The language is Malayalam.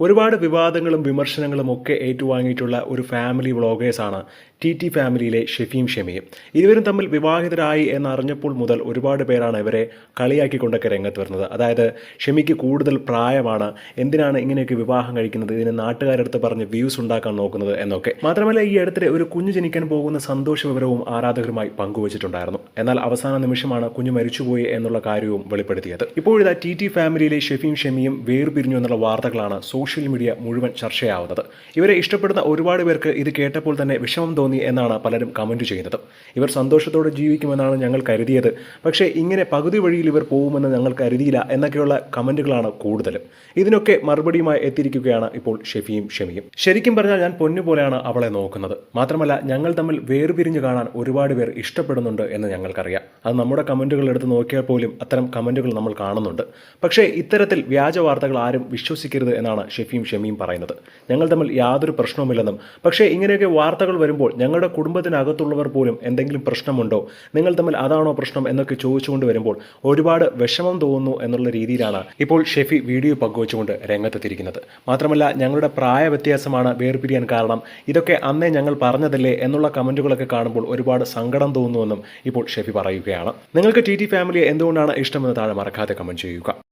ഒരുപാട് വിവാദങ്ങളും വിമർശനങ്ങളും ഒക്കെ ഏറ്റുവാങ്ങിയിട്ടുള്ള ഒരു ഫാമിലി വ്ളോഗേഴ്സാണ് ടി ടി ഫാമിലിയിലെ ഷെഫീം ഷെമിയും ഇരുവരും തമ്മിൽ വിവാഹിതരായി എന്നറിഞ്ഞപ്പോൾ മുതൽ ഒരുപാട് പേരാണ് ഇവരെ കളിയാക്കിക്കൊണ്ടൊക്കെ രംഗത്ത് വരുന്നത്. അതായത് ഷെമിക്ക് കൂടുതൽ പ്രായമാണ്. എന്തിനാണ് ഇങ്ങനെയൊക്കെ വിവാഹം കഴിക്കുന്നത്? ഇതിന് നാട്ടുകാരടുത്ത് പറഞ്ഞ് വ്യൂസ് ഉണ്ടാക്കാൻ നോക്കുന്നത് എന്നൊക്കെ. മാത്രമല്ല ഈ അടുത്തിടെ ഒരു കുഞ്ഞു ജനിക്കാൻ പോകുന്ന സന്തോഷ വിവരവും ആരാധകരുമായി പങ്കുവച്ചിട്ടുണ്ടായിരുന്നു. എന്നാൽ അവസാന നിമിഷമാണ് കുഞ്ഞു മരിച്ചുപോയി എന്നുള്ള കാര്യവും വെളിപ്പെടുത്തിയത്. ഇപ്പോഴിതാ ടി ടി ഫാമിലിയിലെ ഷെഫീം ഷെമിയും വേർപിരിഞ്ഞു എന്നുള്ള വാർത്തകളാണ് സോഷ്യൽ മീഡിയ മുഴുവൻ ചർച്ചയാവുന്നത്. ഇവരെ ഇഷ്ടപ്പെടുന്ന ഒരുപാട് പേർക്ക് ഇത് കേട്ടപ്പോൾ തന്നെ വിഷമം തോന്നി എന്നാണ് പലരും കമന്റ് ചെയ്യുന്നത്. ഇവർ സന്തോഷത്തോടെ ജീവിക്കുമെന്നാണ് ഞങ്ങൾ കരുതിയത്. പക്ഷേ ഇങ്ങനെ പകുതി വഴിയിൽ ഇവർ പോകുമെന്ന് ഞങ്ങൾ കരുതിയില്ല എന്നൊക്കെയുള്ള കമന്റുകളാണ് കൂടുതലും. ഇതിനൊക്കെ മറുപടിയുമായി എത്തിയിരിക്കുകയാണ് ഇപ്പോൾ ഷെഫിയും ഷെമിയും. ശരിക്കും പറഞ്ഞാൽ ഞാൻ പൊന്നുപോലെയാണ് അവളെ നോക്കുന്നത്. മാത്രമല്ല ഞങ്ങൾ തമ്മിൽ വേർപിരിഞ്ഞു കാണാൻ ഒരുപാട് പേർ ഇഷ്ടപ്പെടുന്നുണ്ട് എന്ന് ഞങ്ങൾക്കറിയാം. അത് നമ്മുടെ കമന്റുകൾ എടുത്ത് നോക്കിയാൽ പോലും അത്തരം കമന്റുകൾ നമ്മൾ കാണുന്നുണ്ട്. പക്ഷേ ഇത്തരത്തിൽ വ്യാജ വാർത്തകൾ ആരും വിശ്വസിക്കരുത് എന്നാണ് ഷെഫിയും ഷെമിയും പറയുന്നത്. ഞങ്ങൾ തമ്മിൽ യാതൊരു പ്രശ്നവുമില്ലെന്നും പക്ഷേ ഇങ്ങനെയൊക്കെ വാർത്തകൾ വരുമ്പോൾ ഞങ്ങളുടെ കുടുംബത്തിനകത്തുള്ളവർ പോലും എന്തെങ്കിലും പ്രശ്നമുണ്ടോ? നിങ്ങൾ തമ്മിൽ അതാണോ പ്രശ്നം എന്നൊക്കെ ചോദിച്ചുകൊണ്ട് വരുമ്പോൾ ഒരുപാട് വിഷമം തോന്നുന്നു എന്നുള്ള രീതിയിലാണ് ഇപ്പോൾ ഷെഫി വീഡിയോ പങ്കുവച്ചുകൊണ്ട് രംഗത്തെത്തിയിരിക്കുന്നത്. മാത്രമല്ല ഞങ്ങളുടെ പ്രായ വ്യത്യാസമാണ് വേർപിരിയാൻ കാരണം. ഇതൊക്കെ അന്നേ ഞങ്ങൾ പറഞ്ഞതല്ലേ എന്നുള്ള കമന്റുകളൊക്കെ കാണുമ്പോൾ ഒരുപാട് സങ്കടം തോന്നുന്നുവെന്നും ഇപ്പോൾ ഷെഫി പറയുകയാണ്. നിങ്ങൾക്ക് ടി ടി ഫാമിലിയെ എന്തുകൊണ്ടാണ് ഇഷ്ടമെന്ന് താഴെ മറക്കാതെ കമന്റ് ചെയ്യുക.